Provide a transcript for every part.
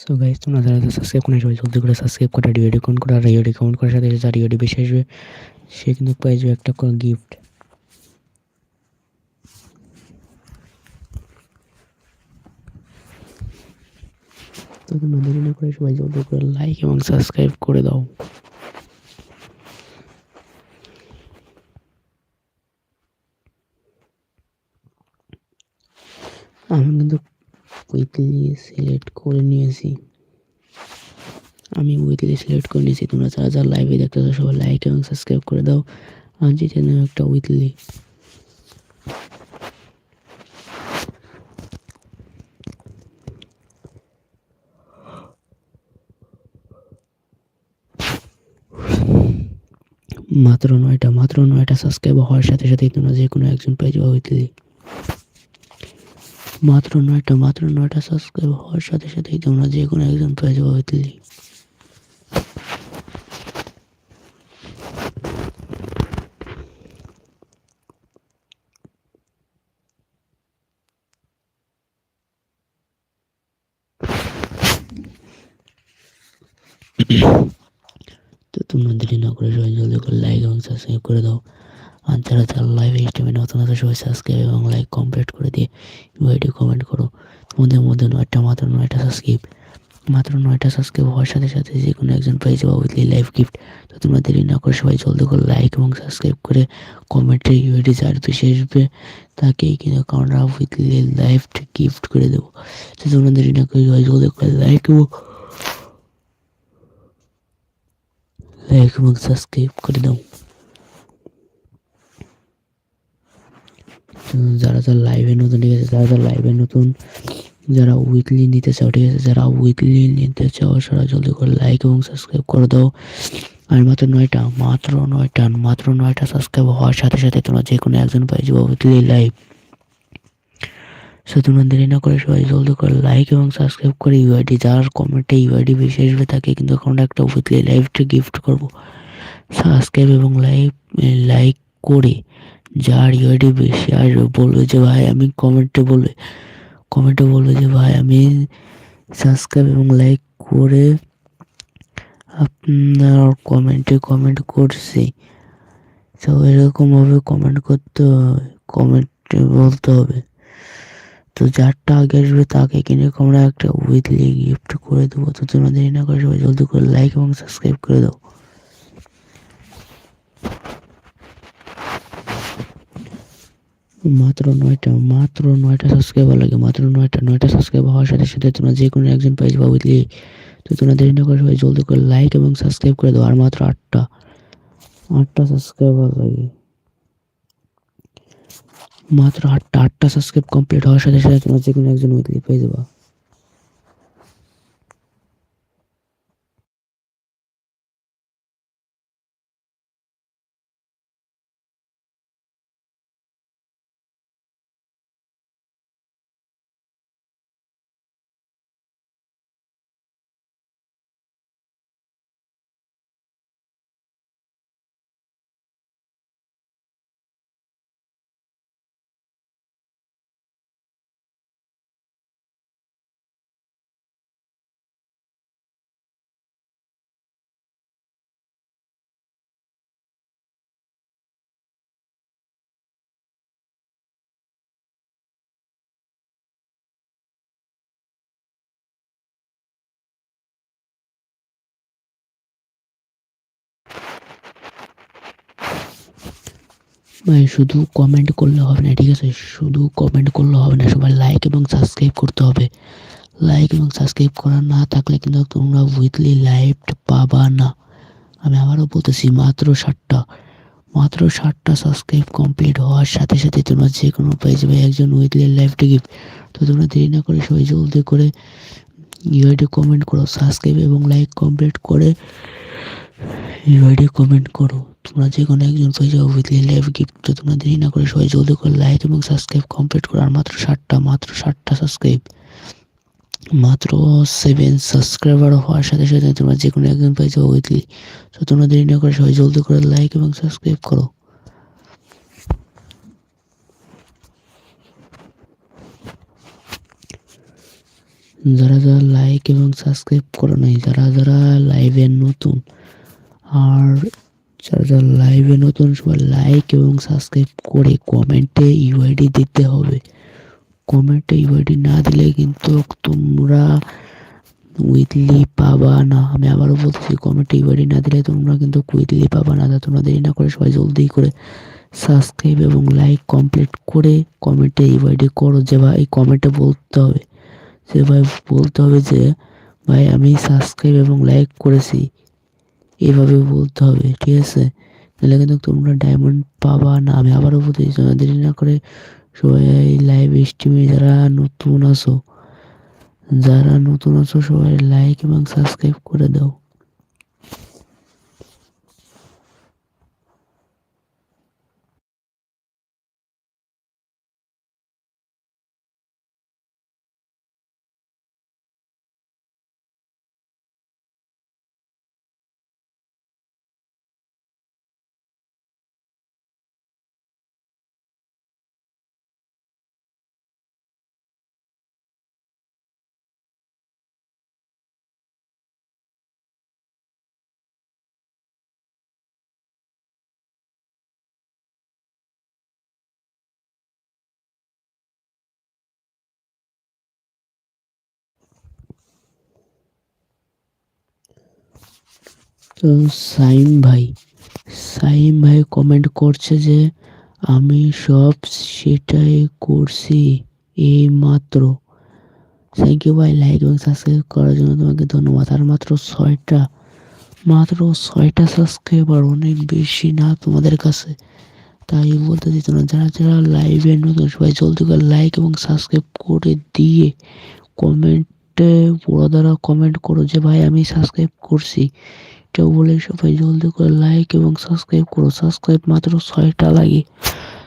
So guys তোমরা যারা subscribe করে সবাই জলদি করে সাবস্ক্রাইব করে রিওডি কমেন্ট করে আর রিওডি কমেন্ট করার সাথে যার রিওডি বেশি আসবে, সে কিন্তু পেয়ে যাবে একটা করে গিফট তো তোমরা দেরি না করে সবাই জলদি করে লাইক এবং সাবস্ক্রাইব করে দাও। আমি কিন্তু উইকলি সিলেক্ট করে নিয়েছি। আমি উইকলি সিলেক্ট করে নিয়েছি। তোমরা যারা যারা লাইভে দেখতেছো, সবাই লাইক এবং সাবস্ক্রাইব করে দাও। আর জিতে নেও একটা উইকলি মাত্র নয়টা মাত্র নয়টা সাবস্ক্রাইব হওয়ার সাথে সাথেই তোমরা যে কোনো একজন পেয়ে যাবে উইকলি মাত্র নয়টা মাত্র নয়টা সাবস্ক্রাইব হওয়ার সাথে সাথেই তোমরা যে কোনো একজন পেয়ে যাবে উইকলি তো তোমরা দেরি না করে সবাই জলদি করে লাইক এবং সাবস্ক্রাইব করে দাও। আর যারা যারা লাইভ টাইমে নতুন আছে সবাই সাবস্ক্রাইব এবং লাইক কমপ্লিট করে দিয়ে ভিডিও কমেন্ট করো। তোমাদের মধ্যে নয়টা, মাত্র নয়টা সাবস্ক্রাইব মাত্র নয়টা সাবস্ক্রাইব হওয়ার সাথে সাথে যে কোনো একজন পেয়ে যাব উইকলি লাইভ গিফট তো তোমরা দেরি না করে সবাই জলদি করে লাইক এবং সাবস্ক্রাইব করে কমেন্টে ইউআইডি যার বেশি আসবে তাকেই কিন্তু আমরা উইথলি লাইভ গিফট করে দেবো। তো তোমরা দেরি না করে সবাই জলদি করে লাইক এবং লাইক এবং সাবস্ক্রাইব করে দাও। যারা যারা লাইভে নতুন, ঠিক আছে? যারা যারা লাইভে নতুন, যারা উইকলি নিতে চাও, ঠিক আছে? যারা উইকলি নিতে চাও, সারা জলদি করে লাইক এবং সাবস্ক্রাইব করে দাও। আর মাত্র নয়টা মাত্র নয়টা মাত্র নয়টা সাবস্ক্রাইব হওয়ার সাথে সাথে তোমরা যে কোনো একজন পাই যাব উইকলি লাইভ সো তোমরা দেরি না করে সবাই জলদি করে লাইক এবং সাবস্ক্রাইব করে ইউআইডি যার কমেন্টে ইউআইডি বেশি আসবে তাকে কিন্তু আমরা একটা উইকলি লাইভটা গিফট করব। সাবস্ক্রাইব এবং লাইভ লাইক করে যার ইউআইডি বেশি আসবে বলবে যে, ভাই, আমি কমেন্টে বলবে কমেন্টে বলবে যে, ভাই, আমি সাবস্ক্রাইব এবং লাইক করে আপনার কমেন্টে কমেন্ট করছি। তো এরকমভাবে কমেন্ট করতে হবে কমেন্টে বলতে হবে। তো যারটা আগে আসবে তাকে কিনে আমরা একটা উইকলি গিফট করে দেবো। তো তোমাদের দেরি না করে সবাই জলদি করে লাইক এবং সাবস্ক্রাইব করে দাও। মাত্র নয়টা মাত্র নয়টা সাবস্ক্রাইবার লাগে, মাত্র নয়টা নয়টা সাবস্ক্রাইবার হওয়ার সাথে সাথে তোমরা যে কোনো একজন পেয়ে যাবে বুঝলি? তো তোমরা দেরি না করে সবাই জলদি করে লাইক এবং সাবস্ক্রাইব করে দাও, আর মাত্র আটটা আটটা সাবস্ক্রাইবার লাগে। মাত্র আটটা আটটা সাবস্ক্রাইব কমপ্লিট হওয়ার সাথে সাথে তোমরা যে কোনো একজন উইকলি পেয়ে যাবা। শুধু কমেন্ট করলে হবে না, ঠিক আছে? শুধু কমেন্ট করলে হবে না, সবাই লাইক এবং সাবস্ক্রাইব করতে হবে। লাইক এবং সাবস্ক্রাইব করা না থাকলে কিন্তু তোমরা উইকলি লাইভ পাবা না। আমি আবারও বলতেছি, মাত্র ষাটটা। মাত্র ষাটটা সাবস্ক্রাইব কমপ্লিট হওয়ার সাথে সাথে তোমরা যে কোনো পেয়ে যাবে একজন উইকলি লাইভ গিফট তো তোমরা দেরি না করে সবাই জলদি করে ইউআইডি কমেন্ট করো সাবস্ক্রাইব এবং লাইক কমপ্লিট করে ইউআইডি কমেন্ট করো। তোমরা যে কোনো একজন পেয়ে যাবে উইকলি লাইভ গিফট তো তোমরা দেরি না করে সবাই জলদি করে লাইক এবং সাবস্ক্রাইব কমপ্লিট করো। আর মাত্র ষাটটা মাত্র ষাটটা সাবস্ক্রাইব মাত্র সেভেন সাবস্ক্রাইবার হওয়ার সাথে সাথে তোমরা যে কোনো একজন পেয়ে যাবে উইকলি তো তোমরা দেরি না করে সবাই জলদি করে লাইক এবং সাবস্ক্রাইব করো। যারা যারা লাইক এবং সাবস্ক্রাইব করো নাই, যারা যারা লাইভে নতুন, আর যারা যারা লাইভে নতুন, সবাই লাইক এবং সাবস্ক্রাইব করে কমেন্টে ইউআইডি দিতে হবে। কমেন্টে ইউআইডি না দিলে কিন্তু তোমরা উইকলি পাবা না। আমি আবারও বলছি কমেন্টে ইউআইডি না দিলে তোমরা কিন্তু উইকলি পাবা না। তোমরা দেরি না করে সবাই জলদি করে সাবস্ক্রাইব এবং লাইক কমপ্লিট করে কমেন্টে ইউআইডি করো। যে ভাই কমেন্টে বলতে হবে। যে ভাই, বলতে হবে যে, ভাই, আমি সাবস্ক্রাইব এবং লাইক করেছি। এভাবে বলতে হবে, ঠিক আছে? তাহলে কিন্তু তোমরা ডায়মন্ড পাবা না। আমি আবারও বলতে দেরি না করে সবাই লাইভ স্ট্রিমে যারা নতুন আসো যারা নতুন আছো সবাই লাইক এবং সাবস্ক্রাইব করে দাও। তো সাইম ভাই সাইম ভাই কমেন্ট করছে যে, আমি সব সেটাই করছি এই মাত্র থ্যাংক ইউ ভাই লাইক এবং সাবস্ক্রাইব করার জন্য তোমাকে ধন্যবাদ। আর মাত্র ছয়টা মাত্র ছয়টা সাবস্ক্রাইবার অনেক বেশি না তোমাদের কাছে? তাই বলতে দিত না, যারা যারা লাইভে নতুন, সবাই জলদি করে লাইক এবং সাবস্ক্রাইব করে দিয়ে কমেন্টে বড় দ্বারা কমেন্ট করো যে, ভাই, আমি সাবস্ক্রাইব করছি। এটা বলে সবাই জলদি করে লাইক এবং সাবস্ক্রাইব করো। সাবস্ক্রাইব মাত্র ছয়টা লাগে।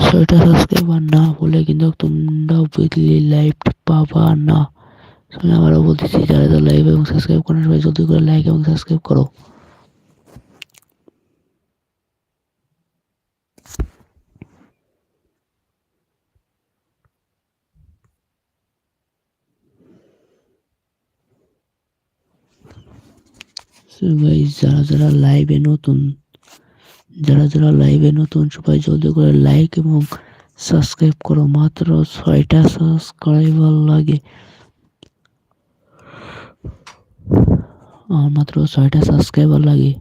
ছয়টা সাবস্ক্রাইবার না হলে কিন্তু তোমরা উইকলি লাইভ পাবা না। আমি আবারও বলতেছি, যারা লাইভ এবং সাবস্ক্রাইব করেন, সবাই জলদি করে লাইক এবং সাবস্ক্রাইব করো। ভাই, যারা যারা লাইভে নতুন, যারা যারা লাইভে নতুন, সবাই জলদি করে লাইক এবং সাবস্ক্রাইব করো। মাত্র ছয়টা সাবস্ক্রাইবার লাগে। আমার মাত্র ছয়টা সাবস্ক্রাইবার লাগে।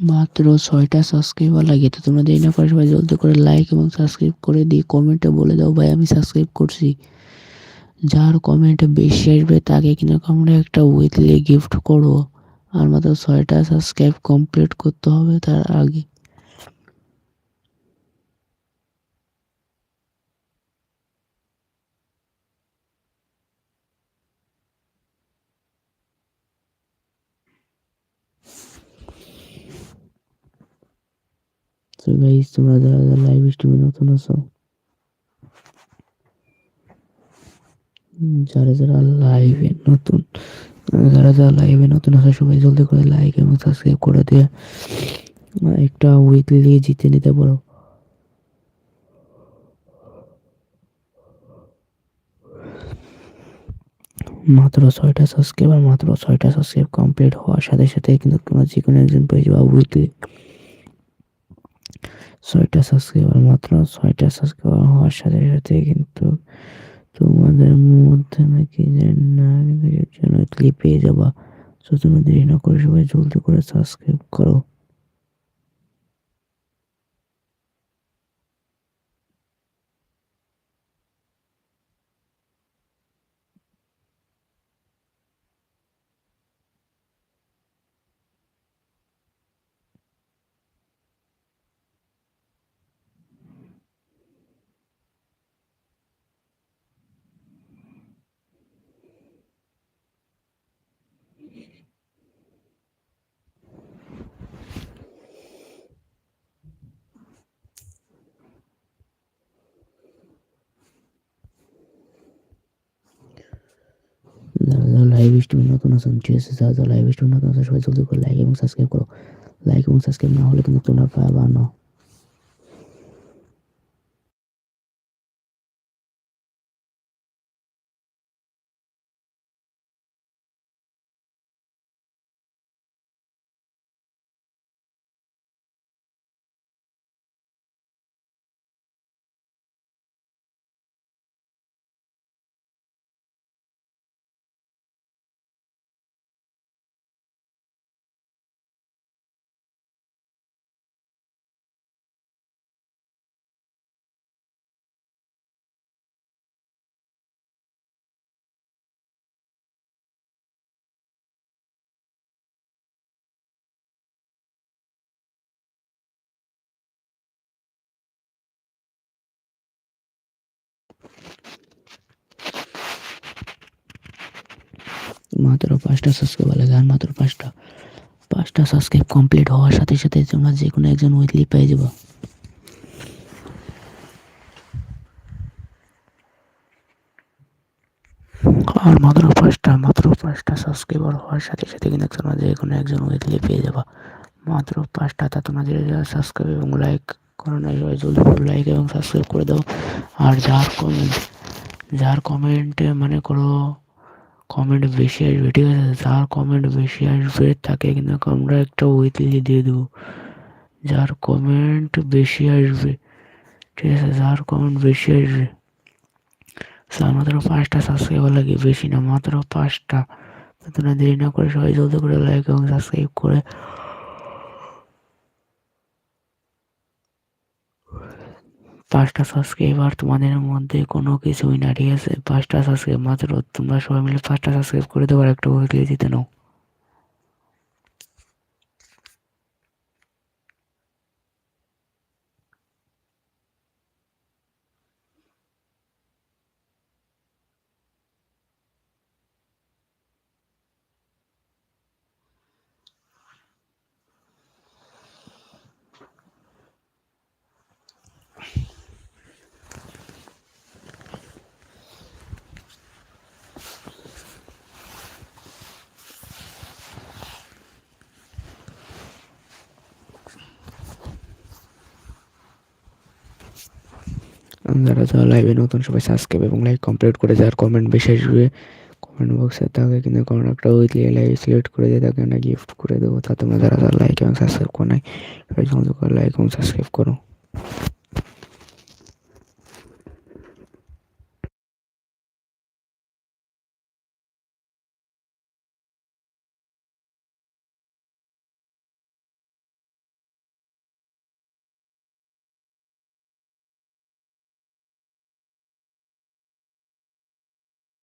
মাত্র ছয়টা সাবস্ক্রাইবার লাগে, তো তোমরা দেরি না করে সবাই জলদি করে লাইক এবং সাবস্ক্রাইব করে দিয়ে কমেন্টে বলে দাও, ভাই, আমি সাবস্ক্রাইব করছি। যার কমেন্টে বেশি আসবে, তাকে কিনা আমরা একটা উইথলি গিফট করব আর মাত্র ছয়টা সাবস্ক্রাইব কমপ্লিট করতে হবে, তার আগে। তো গাইস তোমরা যারা যারা লাইভ স্ট্রিমে নতুন আছো যারা যারা লাইভে নতুন যারা যারা লাইভে নতুন আছো, সবাই জলদি করে লাইক এবং সাবস্ক্রাইব করে দিয়ে একটা উইকলি জিতে নিতে পারো। মাত্র ছয়টা সাবস্ক্রাইবার মাত্র ছয়টা সাবস্ক্রাইব কমপ্লিট হওয়ার সাথে সাথে কিন্তু তোমরা যে কোনো একজন পেয়ে যাবা উইকলি ছয়টা সাবস্ক্রাইবার মাত্র, ছয়টা সাবস্ক্রাইবার হওয়ার সাথে সাথে কিন্তু তোমাদের মধ্যে নাকি না জন্য ক্লিপ পেয়ে যাবা। তো তোমাদের দেরি না করে সবাই জলদি করে সাবস্ক্রাইব করো। লাইভ স্ট্রিমে নতুন আসুন চেয়েছে সাহায্য লাইভ স্ট্রিমে নতুন আসুন সবাই জলদি করে লাইক এবং সাবস্ক্রাইব করো। লাইক এবং সাবস্ক্রাইব না হলে কিন্তু তোমরা পাবা না মাত্র পাঁচটা সাবস্ক্রাইব লাগে, আর মাত্র পাঁচটা পাঁচটা সাবস্ক্রাইব কমপ্লিট হওয়ার সাথে সাথে তোমরা যে কোনো একজন উইকলি পেয়ে যাব। আর মাত্র পাঁচটা মাত্র পাঁচটা সাবস্ক্রাইবার হওয়ার সাথে সাথে কিন্তু তোমরা যে কোনো একজন উইকলি পেয়ে যাবা। মাত্র পাঁচটা, তা তোমাদের সাবস্ক্রাইব এবং লাইক করো না জলদি লাইক এবং সাবস্ক্রাইব করে দাও। আর যার কমেন্ট যার কমেন্টে মানে করো কমেন্ট বেশি আসবে, ঠিক আছে? যার কমেন্ট বেশি আসবে, তাকে কিন্তু আমরা একটা উইকলি দিয়ে দেবো। যার কমেন্ট বেশি আসবে, ঠিক আছে? যার কমেন্ট বেশি আসবে স্যার মাত্র পাঁচটা সাবস্ক্রাইবার লাগে, বেশি না, মাত্র পাঁচটা। তোমরা দেরি না করে সবাই জলদি করে লাইক এবং সাবস্ক্রাইব করে পাঁচটা সাবস্ক্রাইবার তোমাদের মধ্যে কোনো কিছুই না আছে পাঁচটা সাবস্ক্রাইব মাত্র, তোমরা সবাই মিলে পাঁচটা সাবস্ক্রাইব করে দেবো একটা উইকলি দিতে নাও। যারা যারা লাইভে নতুন সবাই সাবস্ক্রাইব এবং লাইক কমপ্লিট করে যার কমেন্ট বিশেষ আসবে কমেন্ট বক্সে থাকে কিন্তু কমেন্ট একটা উইকলি লাইভ সিলেক্ট করে দিয়ে তাকে আমরা গিফট করে দেবো। তা তোমরা যারা যারা লাইক এবং সাবস্ক্রাইব করো নাই, সবাই সমস্ত করে লাইক এবং সাবস্ক্রাইব করো।